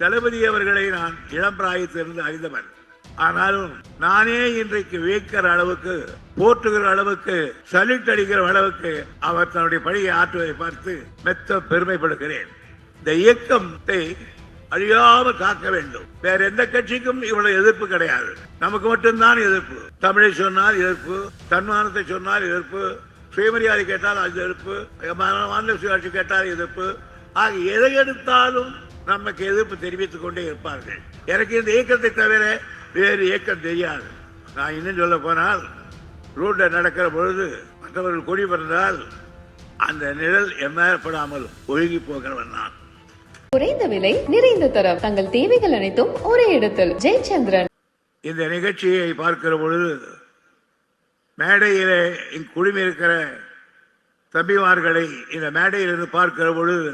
தளபதி அவர்களை நான் இளம் பிராயத்திலிருந்து அறிந்தவன். ஆனாலும் நானே இன்றைக்கு வியக்கிற அளவுக்கு போற்றுகிற அளவுக்கு சல்யூட் அடிக்கிற அளவுக்கு அவர் தன்னுடைய பணியை ஆற்றுவதை பார்த்து மெத்த பெருமைப்படுகிறேன். இந்த இயக்கத்தை அழியாமல் காக்க வேண்டும். வேற எந்த கட்சிக்கும் இவ்வளவு எதிர்ப்பு கிடையாது. நமக்கு மட்டும்தான் எதிர்ப்பு. தமிழை சொன்னால் எதிர்ப்பு தன்மானத்தை சொன்னால் எதிர்ப்பு சுயமரியாதை கேட்டால் அது எதிர்ப்பு மாநில சுயாட்சி கேட்டால் எதிர்ப்பு. ஆக எதை எடுத்தாலும் நமக்கு எதிர்ப்பு தெரிவித்துக் கொண்டே இருப்பார்கள். எனக்கு இந்த இயக்கத்தை தவிர வேறு இயக்கம் தெரியாது. நான் இன்னும் சொல்ல போனால் ரோட்ல நடக்கிற பொழுது மற்றவர்கள் கொடி பிறந்தால் அந்த நிழல் எம்மப்படாமல் ஒழுகி போகிறவன் நான். குறைந்த விலை நிறைந்த தரம் தங்கள் தேவைகள் அனைத்தும் ஒரே இடத்தில். ஜெயச்சந்திரன். இந்த நிகழ்ச்சியை பார்க்கிற பொழுது மேடையிலே குழுமி இருக்கிற தம்பிமார்களை இந்த மேடையிலிருந்து பார்க்கிற பொழுது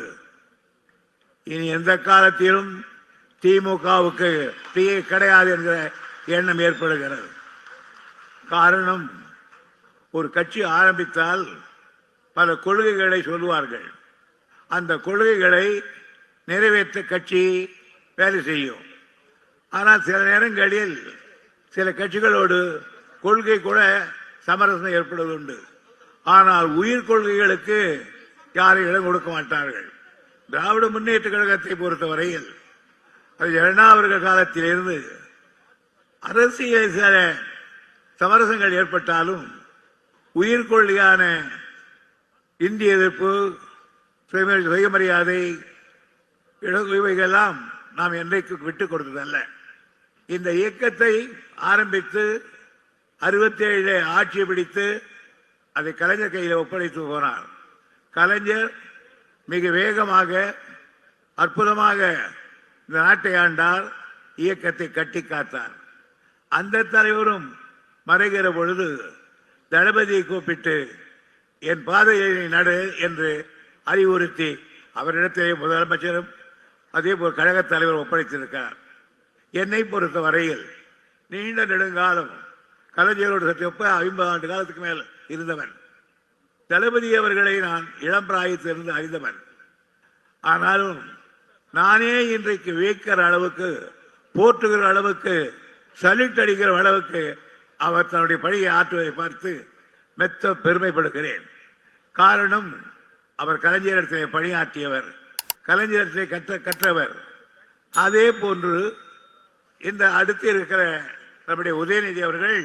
இனி எந்த காலத்திலும் திமுகவுக்கு தீ கிடையாது என்கிற எண்ணம் ஏற்படுகிறது. காரணம் ஒரு கட்சி ஆரம்பித்தால் பல கொள்கைகளை சொல்லுவார்கள். அந்த கொள்கைகளை நிறைவேற்ற கட்சி வேலை செய்யும். ஆனால் சில நேரங்களில் சில கட்சிகளோடு கொள்கை கூட சமரசம் ஏற்படுவதுண்டு ஆனால் உயிர் கொள்கைகளுக்கு யாரும் இடம் கொடுக்க மாட்டார்கள். திராவிட முன்னேற்ற கழகத்தை பொறுத்தவரையில் அது இரண்டாவது காலத்திலிருந்து அரசியல் சில சமரசங்கள் ஏற்பட்டாலும் உயிர்கொள்ளியான இந்திய எதிர்ப்பு சுயமரியாதை இட- இவைகளெல்லாம் நாம் என்றைக்கு விட்டுக் கொடுத்ததல்ல. இந்த இயக்கத்தை ஆரம்பித்து அறுபத்தி ஆட்சி பிடித்து அதை கலைஞர் கையில் ஒப்படைத்து போனார். கலைஞர் மிக வேகமாக அற்புதமாக இந்த நாட்டை ஆண்டார் இயக்கத்தை கட்டி காத்தார். அந்த தலைவரும் மறைகிற பொழுது தளபதியை கூப்பிட்டு என் பாதையை நடு என்று அறிவுறுத்தி அவரிடத்திலே முதலமைச்சரும் அதே போல் கழகத் தலைவர் ஒப்படைத்திருக்கிறார். என்னை பொறுத்த வரையில் நீண்ட நெடுங்காலம் கலைஞரோடு சற்று ஒப்ப ஐம்பது ஆண்டு காலத்துக்கு மேல் இருந்தவன். தளபதி அவர்களை நான் இளம் பிராயத்திலிருந்து அறிந்தவன். ஆனாலும் நானே இன்றைக்கு வியக்கிற அளவுக்கு போற்றுகிற அளவுக்கு சல்யூட் அடிக்கிற அளவுக்கு அவர் தன்னுடைய பணியை ஆற்றுவதை பார்த்து மெத்த பெருமைப்படுகிறேன். காரணம் அவர் கலைஞரிடத்திலே பணியாற்றியவர் கலைஞரிடத்திலே கற்ற கற்றவர். அதே போன்று இந்த அடுத்து இருக்கிற நம்முடைய உதயநிதி அவர்கள்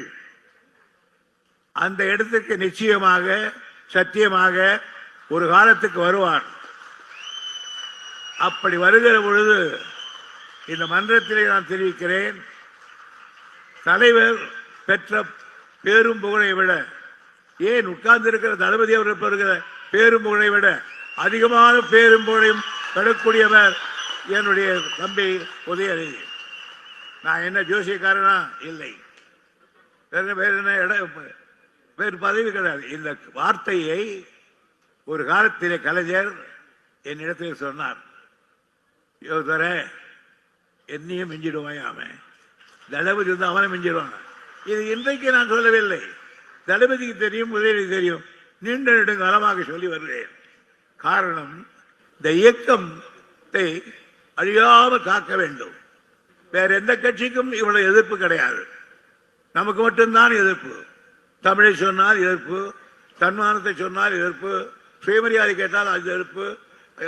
அந்த இடத்துக்கு நிச்சயமாக சத்தியமாக ஒரு காலத்துக்கு வருவார். அப்படி வருகிற பொழுது இந்த மன்றத்திலே நான் தெரிவிக்கிறேன் தலைவர் பெற்ற பேரும் புகழை விட ஏன் உட்கார்ந்து இருக்கிற தளபதி அவர்கள் பெறுகிற பேரும் புகழை விட அதிகமான பேரும் புகழையும் பெறக்கூடியவர் என்னுடைய தம்பி உதயநிதி. நான் என்ன ஜோசியக்காரனா? இல்லை. வேற என்ன இடம் வேறு பதவி கிடையாது. இந்த வார்த்தையை ஒரு காலத்திலே கலைஞர் என்னிடத்தில் சொன்னார். யோதர என்னையும் மிஞ்சிடுவான் அவன் தளபதி வந்து அவனை மிஞ்சிடுவான். இது இன்றைக்கு நான் சொல்லவில்லை. தளபதிக்கு தெரியும் உதயநிதி தெரியும். நீண்ட நெடுங்காலமாக சொல்லி வருகிறேன். காரணம் இந்த இயக்கத்தை அழியாமல் காக்க வேண்டும். வேற எந்த கட்சிக்கும் இவ்வளவு எதிர்ப்பு கிடையாது. நமக்கு மட்டும்தான் எதிர்ப்பு. தமிழை சொன்னால் எதிர்ப்பு தன்மானத்தை சொன்னால் எதிர்ப்பு சுயமரியாதை கேட்டால் அது எதிர்ப்பு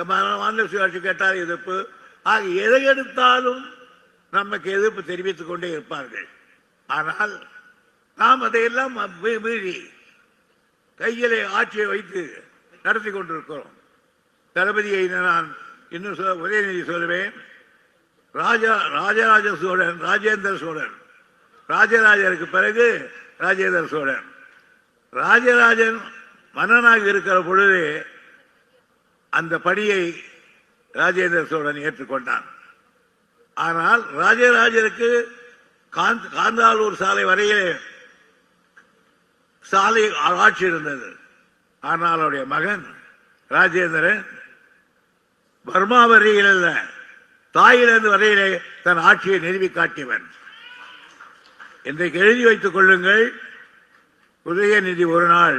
மாநில சுயாட்சி கேட்டால் எதிர்ப்பு. ஆக எதை எடுத்தாலும் நமக்கு எதிர்ப்பு தெரிவித்துக் கொண்டே இருப்பார்கள். ஆனால் நாம் அதையெல்லாம் மீ- மீறி கையிலே ஆட்சியை வைத்து நடத்தி கொண்டிருக்கிறோம். தளபதியை நான் இன்னும் சொல்ல- உதயநிதி சொல்லுவேன். ராஜா ராஜராஜ சோழன் ராஜேந்திர சோழன். ராஜராஜருக்கு பிறகு ராஜேந்திர சோழன் ராஜராஜன் மன்னனாக இருக்கிற பொழுது அந்த பணியை ராஜேந்திர சோழன் ஏற்றுக்கொண்டான். ஆனால் ராஜராஜருக்கு காந்த்- காந்தாலூர் சாலை வரையிலே சாலை ஆட்சி இருந்தது. ஆனால் அவருடைய மகன் ராஜேந்திரன் பர்மா வரையில் தாயிலிருந்து வரையிலே தன் ஆட்சியை நிறுவி காட்டியவன். இன்றைக்கு எழுதி வைத்துக் கொள்ளுங்கள். உதயநிதி ஒரு நாள்.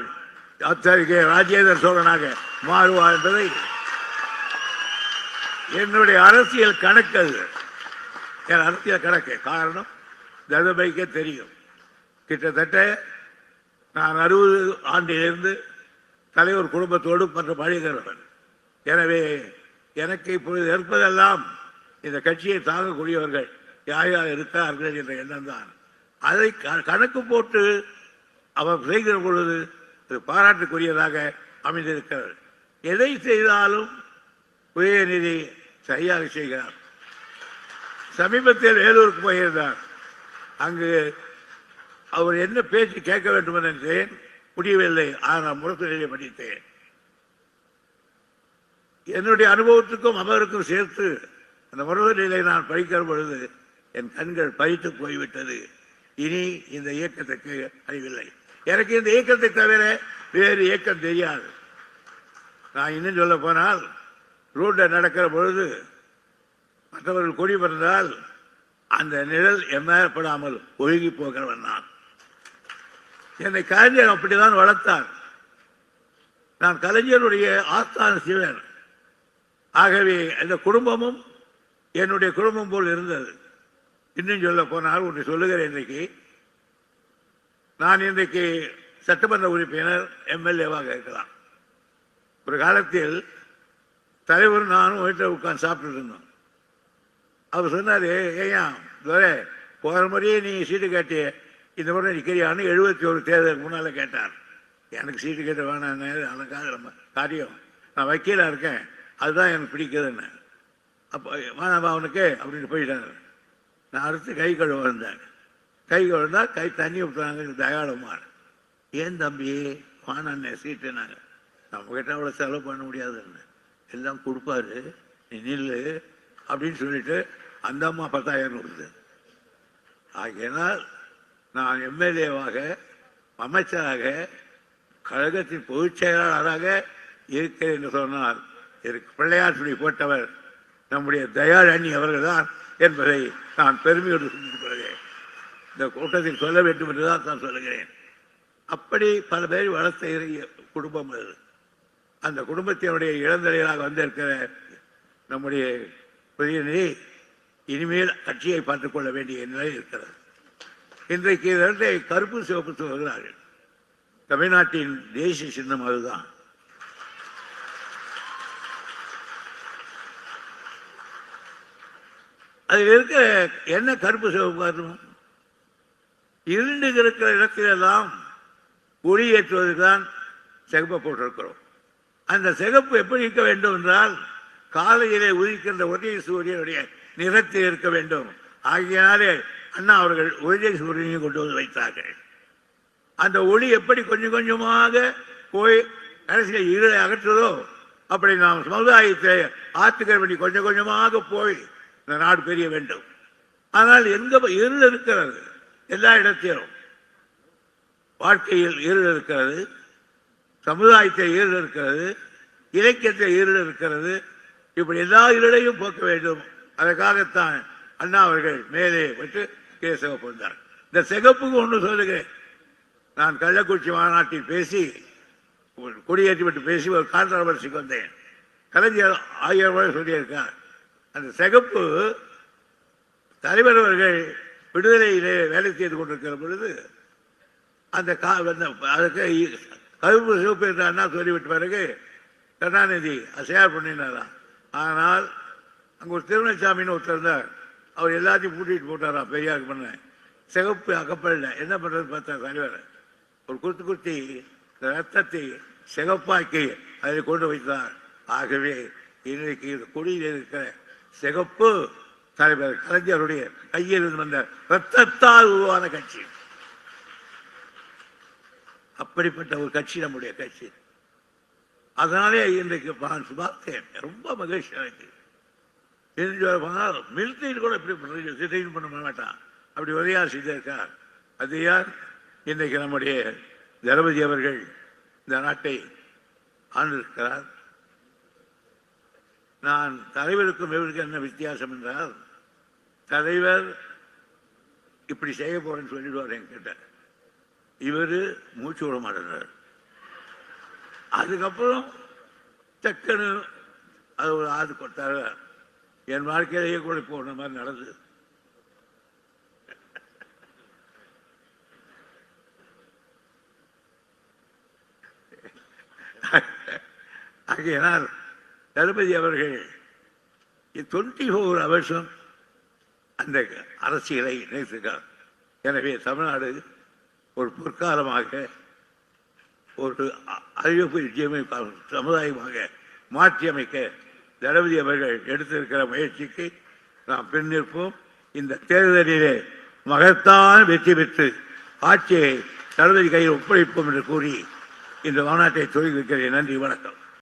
அத்தகைய ராஜேந்திர சோழனாக மாறுவார் என்பதை என்னுடைய அரசியல் கணக்கு அது. என் அரசியல் கணக்கு. காரணம் தர்மபைக்கே தெரியும். கிட்டத்தட்ட நான் அறுபது ஆண்டிலிருந்து தலைவர் குடும்பத்தோடு மற்ற பழகிறவன் எனவே எனக்கு இப்பொழுது இருப்பதெல்லாம் இந்த கட்சியை தாங்கக்கூடியவர்கள் யார் யார் இருக்கிறார்கள் என்ற எண்ணம் தான் அதை க- கணக்கு போட்டு அவர் செய்கிற பொழுது அது பாராட்டுக்குரியதாக அமைந்திருக்கிறது. எதை செய்தாலும் உதயநிதி சரியாக செய்கிறார். சமீபத்தில் வேலூருக்கு போயிருந்தார். அங்கு அவர் என்ன பேச்சு கேட்க வேண்டும் என்று நினைத்தேன் முடியவில்லை. ஆனால் முரசொலியை படித்தேன் என்னுடைய அனுபவத்துக்கும் அவருக்கும் சேர்த்து அந்த முரசொலியை நான் படிக்கிற பொழுது என் கண்கள் பறித்து போய்விட்டது. இனி இந்த இயக்கத்துக்கு அறிவில்லை. எனக்கு இந்த இயக்கத்தை தவிர வேறு இயக்கம் தெரியாது. நான் இன்னும் சொல்ல போனால் ரோட்டில் நடக்கிற பொழுது மற்றவர்கள் கொடி பிறந்தால் அந்த நிழல் எம்மப்படாமல் ஒழுகி போகிறவன் நான். என்னை கலைஞர் அப்படிதான் வளர்த்தார். நான் கலைஞருடைய ஆஸ்தான சிவன். ஆகவே இந்த குடும்பமும் என்னுடைய குடும்பம் போல் இருந்தது. இன்னும் சொல்ல போனால் ஒன்று சொல்லுகிறேன் இன்றைக்கு நான் இன்றைக்கு சட்டமன்ற உறுப்பினர் எம்எல்ஏவாக இருக்கலாம். ஒரு காலத்தில் தலைவர் நானும் வீட்டில் உட்காந்து சாப்பிட்டு இருந்தோம். அவர் சொன்னார் ஏயா துரை போகிற முறையே நீ சீட்டு கேட்டிய. இந்த முறை நிற்கிறியான்னு எழுபத்தி ஒரு தேர்தலுக்கு முன்னால் கேட்டார். எனக்கு சீட்டு கேட்ட வேணான்னு அதுக்காக நம்ம காரியம். நான் வக்கீலாக இருக்கேன். அதுதான் எனக்கு பிடிக்குதுன்னு. அப்போ வேணாம் அவனுக்கு அப்படின்னு போயிட்டாங்க நான் அடுத்து கை கழுவ வந்தாங்க கை கழுந்தா கை தண்ணி ஊற்றுறாங்க தயாளமாக ஏன் தம்பி? வானண்ணே சீட்டுனாங்க நம்மக்கிட்ட அவ்வளோ செலவு பண்ண முடியாதுன்னு. எல்லாம் கொடுப்பாரு. நீ நில்லு அப்படின்னு சொல்லிட்டு அந்த அம்மா பத்தாயிரம் கொடுத்து ஆகையினால் நான் எம்எல்ஏவாக அமைச்சராக கழகத்தின் பொதுச் செயலாளராக இருக்கிறேன் என்று சொன்னால் இதற்கு பிள்ளையார் சொல்லி போட்டவர் நம்முடைய தயாளணி அவர்கள்தான் என்பதை நான் பெருமையோடு சிந்தித்துக் கொள்கிறேன். இந்த கூட்டத்தில் சொல்ல வேண்டும் என்றுதான் நான் சொல்லுகிறேன். அப்படி பல பேர் வளர்த்த குடும்பம் அது அந்த குடும்பத்தினுடைய இளந்தலைகளாக வந்திருக்கிற நம்முடைய பிரதிநிதி இனிமேல் கட்சியை பார்த்துக் கொள்ள வேண்டிய நிலை இருக்கிறது. இன்றைக்கு இரண்டை கருப்பு சிவப்பு சொல்கிறார்கள் தமிழ்நாட்டின் தேசிய சின்னம் அதுதான். அதில் இருக்க என்ன கருப்பு சிவப்பு காரணம்? இருண்டு இருக்கிற இடத்திலெல்லாம் ஒளி ஏற்றுவதற்கு தான் சிகப்பை போட்டிருக்கிறோம். அந்த சிகப்பு எப்படி இருக்க வேண்டும் என்றால் காலையிலே உதிக்கின்ற உதய சூரியனுடைய நிறத்தில் இருக்க வேண்டும். ஆகியனாலே அண்ணா அவர்கள் உதய சூரியனையும் கொண்டு வந்து வைத்தார்கள். அந்த ஒளி எப்படி கொஞ்சம் கொஞ்சமாக போய் கடைசியில் இருளை அகற்றுதோ அப்படி நாம் சமுதாயத்தை ஆத்துக்கர் பண்ணி கொஞ்சம் கொஞ்சமாக போய் இந்த நாடு பெரிய வேண்டும். ஆனால் எங்க இருள் இருக்கிறது? எல்லா இடத்திலும். வாழ்க்கையில் இருள் இருக்கிறது. சமுதாயத்தில் இருள் இருக்கிறது. இலக்கியத்தில் இருள் இருக்கிறது. இப்படி எல்லா இருளையும் போக்க வேண்டும். அதற்காகத்தான் அண்ணா அவர்கள் மேலே விட்டு கீழே சிவப்பு வந்தார். இந்த சிகப்புக்கு ஒன்று சொல்லுகிறேன். நான் கள்ளக்குறிச்சி மாநாட்டில் பேசி ஒரு கொடியேற்றி விட்டு பேசி ஒரு கான்ட்ரவர்சிக்கு வந்தேன். கலைஞர் ஆயிரம் ரூபாய் சொல்லியிருக்கார். அந்த சிகப்பு தலைவர் அவர்கள் விடுதலையிலே வேலை செய்து கொண்டிருக்கிற பொழுது அந்த கா அதுக்கு கருப்பு சிவப்பு என்று அண்ணா சொல்லிவிட்ட பிறகு கருணாநிதி அசையார் பண்ணினாராம். ஆனால் அங்கே ஒரு திருமணசாமின்னு ஒருத்தர் இருந்தார். அவர் எல்லாத்தையும் பூட்டிட்டு போட்டாராம் பெரியாருக்கு பண்ண. சிகப்பு அகப்படல என்ன பண்ணுறது பார்த்தா தலைவர்? ஒரு குத்து குத்தி ரத்தத்தை சிகப்பாக்கி அதில் கொண்டு வைத்தார். ஆகவே இன்றைக்கு இந்த கொடியில் இருக்கிற சிகப்பு தலைவர் கலைஞருடைய கையில் இருந்து வந்த ரத்தத்தால் உருவான கட்சி. அப்படிப்பட்ட ஒரு கட்சி நம்முடைய கட்சி. அதனாலே இன்றைக்கு நான் பார்த்தேன் ரொம்ப மகிழ்ச்சி எனக்கு. மிலிட்டரியில் கூட இப்படி ரிட்டைன் பண்ண மாட்டான். அப்படி உதயார் செய்திருக்கார் அது யார்? இன்றைக்கு நம்முடைய தளபதி அவர்கள் இந்த நாட்டை ஆண்டிருக்கிறார். நான் தலைவருக்கும் இவருக்கும் என்ன வித்தியாசம் என்றால் தலைவர் இப்படி செய்ய போறேன்னு சொல்லிடுவார் என்கிட்ட. இவர் மூச்சு விட மாட்டேன்றார். அதுக்கப்புறம் டக்குன்னு அது ஒரு ஆறு கொடுத்தார. என் வாழ்க்கையிலேயே கூட போன மாதிரி நடந்தது ஆகையினால் தளபதி அவர்கள் டுவெண்ட்டி ஃபோர் அவர்ஸும் அந்த அரசியலை நினைத்திருக்கார் எனவே தமிழ்நாடு ஒரு பொற்காலமாக ஒரு அ- அறிவிப்பு நிச்சயமை சமுதாயமாக மாற்றியமைக்க தளபதி அவர்கள் எடுத்திருக்கிற முயற்சிக்கு நாம் பின்னிற்போம் இந்த தேர்தலிலே மகத்தான வெற்றி பெற்று ஆட்சியை தளபதி கையில் ஒப்படைப்போம் என்று கூறி இந்த மாநாட்டை தொடங்கி வைக்கிறேன் நன்றி வணக்கம்.